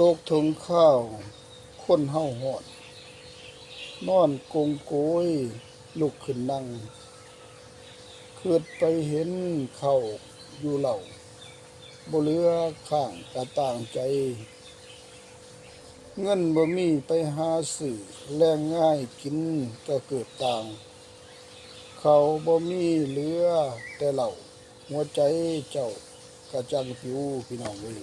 ตกถึงข้าว คนเฮาหอด นอนกงโกย ลุกขึ้นนั่งเกิดไปเห็นเข้าอยู่เหล่าบ่เลือข้างกระต่างใจ เงินบ่มีไปหาสื่อแรงง่ายกินก็เกิดต่าง เขาบ่มีเหลือแต่เหล่าหัวใจเจ้ากระจังผิวพี่น้องเอ้ย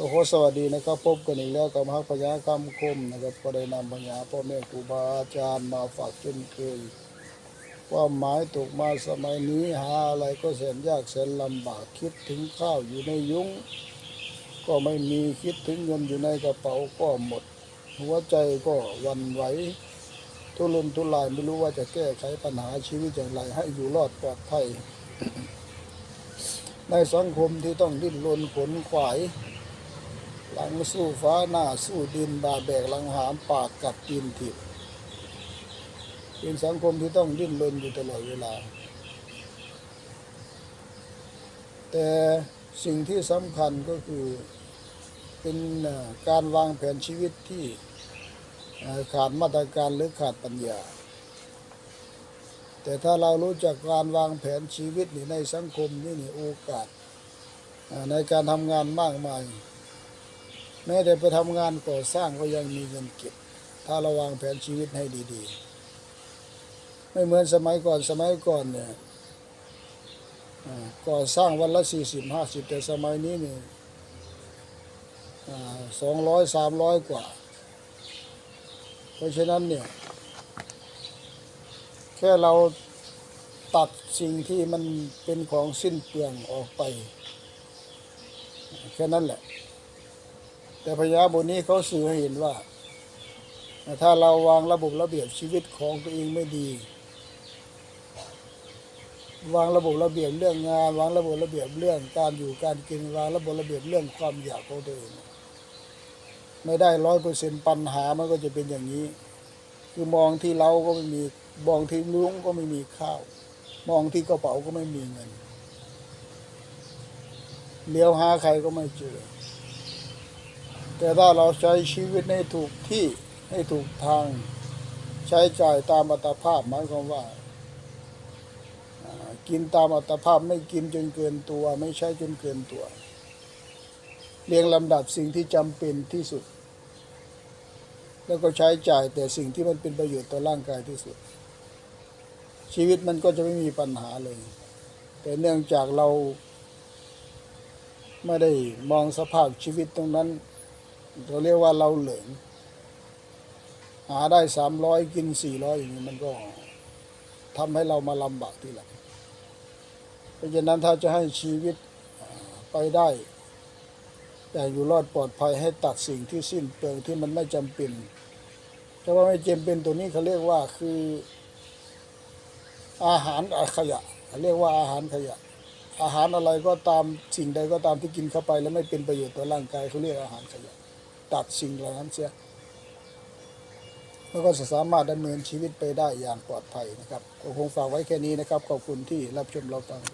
ก็ขอสวัสดีนะครับพบกันอีกแล้วกับฮักพญาคำคมนะครับก็ได้นำพญาพ่อแม่ครูบาอาจารย์มาฝากเช่นเคยความหมายตกมาสมัยนี้หาอะไรก็แสนยากแสนลำบากคิดถึงข้าวอยู่ในยุ้งก็ไม่มีคิดถึงเงินอยู่ในกระเป๋าก็หมด หัวใจก็วันไหวทุรนทุรายไม่รู้ว่าจะแก้ไขปัญหาชีวิตอย่างไรให้อยู่รอดปลอดภัยในสังคมที่ต้องดิ้นรนขนขวาย หลังสู้ฟ้าหน้าสู้ดินบาแบกหลังหามปากกัดตีนถิบเป็นสังคมที่ต้องดิ้นรนอยู่ตลอดเวลา แต่สิ่งที่สำคัญก็คือเป็นการวางแผนชีวิตที่ขาดมาตรการหรือขาดปัญญา แต่ถ้าเรารู้จักการวางแผนชีวิตนี่ในสังคมนี่นี่โอกาสในการทำงานมากมาย แม้แต่ไปทำงานก่อสร้างก็ยังมีเงินเก็บ ถ้าราวางแผนชีวิตให้ดีๆ ไม่เหมือนสมัยก่อนสมัยก่อนเนี่ยก่อสร้างวันละสี่สิบห้าสิบแต่สมัยนี้เนี่ยสองร้อยสามร้อยกว่า เพราะฉะนั้นเนี่ย แค่เราตัดสิ่งที่มันเป็นของสิ้นเปลืองออกไป แค่นั้นแหละ แต่พญาบทนี้เขาสื่อให้เห็นว่า ถ้าเราวางระบบระเบียบชีวิตของตัวเองไม่ดี วางระบบระเบียบเรื่องงาน วางระบบระเบียบเรื่องการอยู่การกินวางระบบระเบียบเรื่องความอยากของตัวเองไม่ได้ร้อยเปอร์เซ็นปัญหามันก็จะเป็นอย่างนี้ คือมองที่เราก็ไม่มีมองที่ลุงก็ไม่มีข้าว มองที่กระเป๋าก็ไม่มีเงินเลี้ยวหาใครก็ไม่เจอ แต่ถ้าเราใช้ชีวิตให้ถูกที่ให้ถูกทาง ใช้จ่ายตามอัตภาพหมายความว่าอ่า กินตามอัตภาพไม่กินจนเกินตัว ไม่ใช้จนเกินตัว เรียงลำดับสิ่งที่จำเป็นที่สุด แล้วก็ใช้จ่ายแต่สิ่งที่มันเป็นประโยชน์ต่อร่างกายที่สุด ชีวิตมันก็จะไม่มีปัญหาเลย แต่เนื่องจากเราไม่ได้มองสภาพชีวิตตรงนั้น เราเรียกว่าเราเหลิงหาได้สามร้อยกินสี่ร้อยอย่างนี้มันก็ทำให้เรามาลำบากทีหลังเพราะฉะนั้นถ้าจะให้ชีวิตไปได้ แต่อยู่รอดปลอดภัยให้ตัดสิ่งที่สิ้นเปลืองที่มันไม่จำเป็นแต่ว่าไม่จำเป็นตัวนี้เขาเรียกว่าคืออาหารขยะเรียกว่าอาหารขยะ อาหารอะไรก็ตามสิ่งใดก็ตามที่กินเข้าไป แล้วไม่เป็นประโยชน์ต่อร่างกายเขาเรียกอาหารขยะ ตัดสิ่งเหล่านั้นเสียแล้วก็จะสามารถดำเนินชีวิตไปได้อย่างปลอดภัยนะครับก็คงฝากไว้แค่นี้นะครับ ขอบคุณที่รับชมรับฟัง